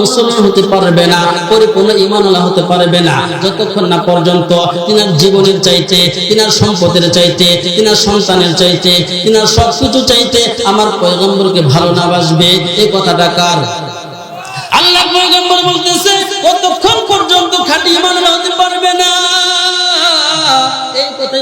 মুসলমান হতে পারবে না, পরিপূর্ণ ইমানওয়ালা হতে পারবে না। যতক্ষণ না পর্যন্ত তিনার জীবনের চাইতে, তিনার সম্পদের চাইতে, তিনার সন্তানের চাইতে, তিনার সবকিছু চাইতে আমার পয়গম্বরকে ভালো না বাসবে, এই কথাটা কার? আল্লাহ পয়গম্বর বলতেছে, কতক্ষণ পর্যন্ত খাঁটি ইমানওয়ালা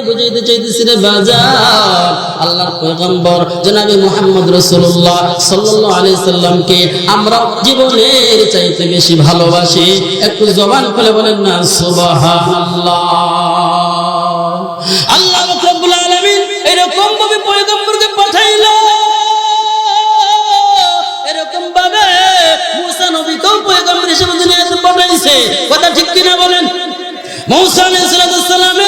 বুঝাইতে চাইতেছি রে বাজার। আল্লাহর পয়গম্বর জনাবি মুহাম্মদ রাসূলুল্লাহ সাল্লাল্লাহু আলাইহি সাল্লামকে আমরা জীবনের চাইতে বেশি ভালোবাসি। একটু জবান খুলে বলেন না, সুবহানাল্লাহ। আল্লাহ পাঠাইছে। কথা ঠিক কিনা বলেন? মৌসা আলাইহিসসালামের এক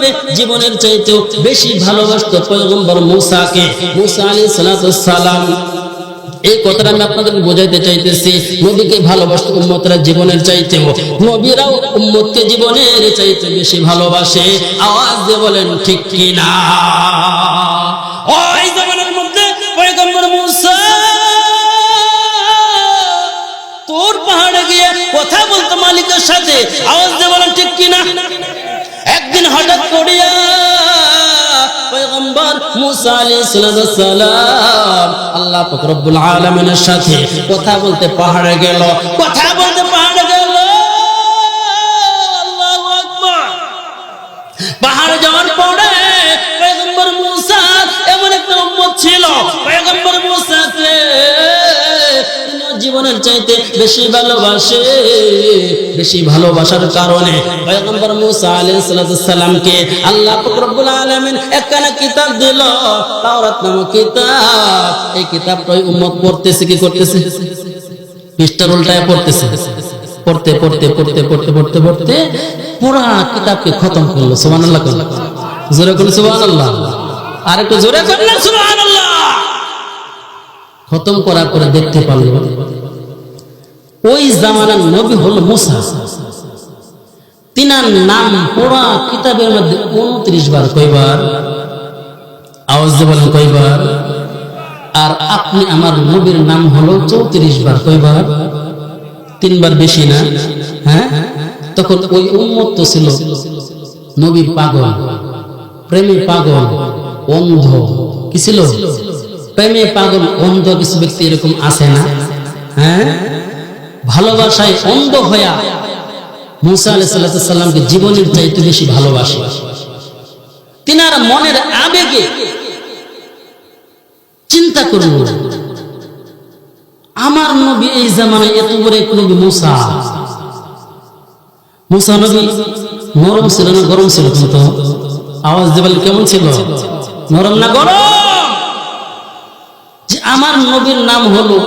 ভাবে জীবনের চাইতেও বেশি ভালোবাসতো পয়গম্বর মুসাকে। মুসা আলাইহিস সালাম। এই কথাটা আমি আপনাদেরকে বোঝাইতে চাইতেছি। নবীকে ভালোবাসতো উম্মতরা জীবনের চাইতেও। নবীরাও উম্মতকে জীবনের চাইতে বেশি ভালোবাসে। আওয়াজ দিয়ে বলেন, ঠিক কি না তোর পাহাড়ে গিয়ে কথা বলতো মালিকের সাথে। আওয়াজ দিয়ে বলেন, ঠিক কি না একদিন হঠাৎ করিয়া পয়গম্বর মুসা আলাইহিস সালাম আল্লাহ পাক রব্বুল আলামিনের সাথে কথা বলতে পাহাড়ে গেল। কথা বলতে পাহাড়ে গেল। আল্লাহু আকবার। পাহাড়ে যাওয়ার পরে পয়গম্বর মুসা এমন একটা উম্মত ছিল জীবনের চাইতে বেশি ভালোবাসে, বেশি ভালোবাসার কারণে পয়গম্বর মুসা আলাইহিস সালামকে আল্লাহ পাক রব্বুল আলামিন একখানা কিতাব দিল, তাওরাত নামক কিতাব। এই কিতাবটা ওই উম্মত পড়তেছে, কি করতেছে? পৃষ্ঠার উল্টায় পড়তেছে। পড়তে পড়তে পড়তে পড়তে পড়তে পড়তে পুরা কিতাবকে খতম করল, সুবহানাল্লাহ করল। জোরে করল সুবহানাল্লাহ। আর একটু জোরে করলেন সুবহানাল্লাহ। খতম করার পরে দেখতে পারল। ওই জামানার নবী হলো মুসা। তিনার নাম পুরা কিতাবের মধ্যে উনত্রিশ বার কয়বার, আওয়াজ বলেন কয়বার, আর আপনি আমার নবীর নাম হলো চৌত্রিশ বার কয়বার, তিনবার বেশি না হ্যাঁ? তখন ওই উন্মত্ত ছিল নবীর পাগল, প্রেমে পাগল, অন্ধ, কি ছিল? প্রেমে পাগল, অন্ধ কিছু ব্যক্তি এরকম আছে না হ্যাঁ? ভালোবাসায় অন্ধ হইয়া মুসা আলাইসাল্লামকে জীবনের চাইতে বেশি ভালোবাসে। তিনার মনের আবেগে চিন্তা করুন, আমার নবী এই জামানায় এত বড় নবী মুসা। মুসা নবী নরম ছিল না গরম ছিল কিন্তু? আওয়াজ দেবেন কেমন ছিল? নরম না গরম? যে আমার নবীর নাম হলো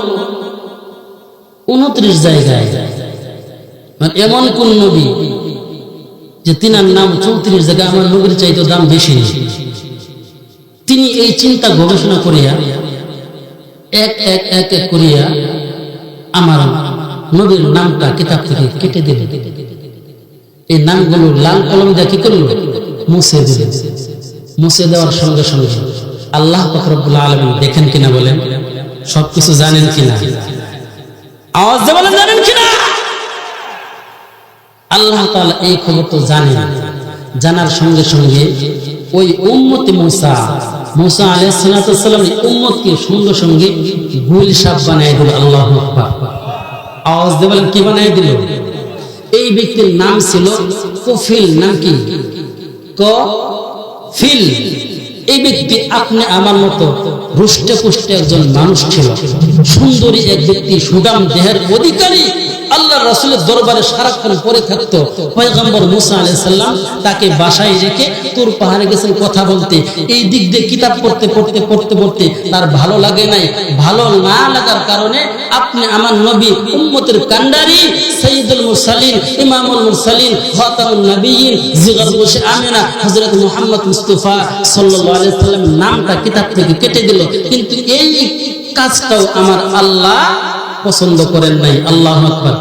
উনত্রিশ জায়গায়। মানে এমন কোন নবী যে তিনার নাম চৌত্রিশ জায়গায় আমার নবীর চাইতে দাম বেশি তিনি এই চিন্তা গবেষণা করিয়া এক এক এক এক করিয়া আমার নবীর নামটা কিতাব থেকে কেটে দিলেন। এই নামগুলো লাল কলম দিয়ে কি করল? মুছে দিলেন। মুছে দেওয়ার সঙ্গে সঙ্গে আল্লাহ ফখরবুল্লাহ আলমিন দেখেন কিনা বলেন? সবকিছু জানেন কিনা? আওয়াজ জানেন কিনা? আল্লাহ তাআলা এই খবর তো জানেন। জানার সঙ্গে সঙ্গে ওই উম্মতি মুসা মুসা আলাইহিস উম্মতকে সঙ্গে সঙ্গে বানায় দিল আল্লাহু আকবার। আওয়াজ দিয়ে কি বানায় দিল? এই ব্যক্তির নাম ছিল কফিল নাম কি ক? ফিল। এই ব্যক্তি আপনি আমার মতো হুষ্টে পুষ্টে একজন মানুষ ছিল। সুন্দরী এক ব্যক্তি সুগাম দেহের অধিকারী। আল্লাহ রাসুলের দরবারে সারাক্ষণ পরে থাকতো। পয়গম্বর মুসা আলাই সাল্লাম তাকে বাসায় রেখে তোর পাহাড়ে গেছেন কথা বলতে। এই দিক দিয়ে কিতাব পড়তে পড়তে পড়তে পড়তে তার ভালো লাগে নাই। ভালো না লাগার কারণে আপনি আমার নবী উম্মতের কান্ডারি সৈয়দুল মুরসালিন, ইমামুল মুরসালিন, খাতামুন নবিয়িন জিগর বসে আমেনা, হযরত মুহাম্মদ মুস্তাফা সাল্লাল্লাহু আলাইহি নামটা কিতাব থেকে কেটে দিল। কিন্তু এই কাজটাও আমার আল্লাহ পছন্দ করেন নাই আল্লাহ আকবার।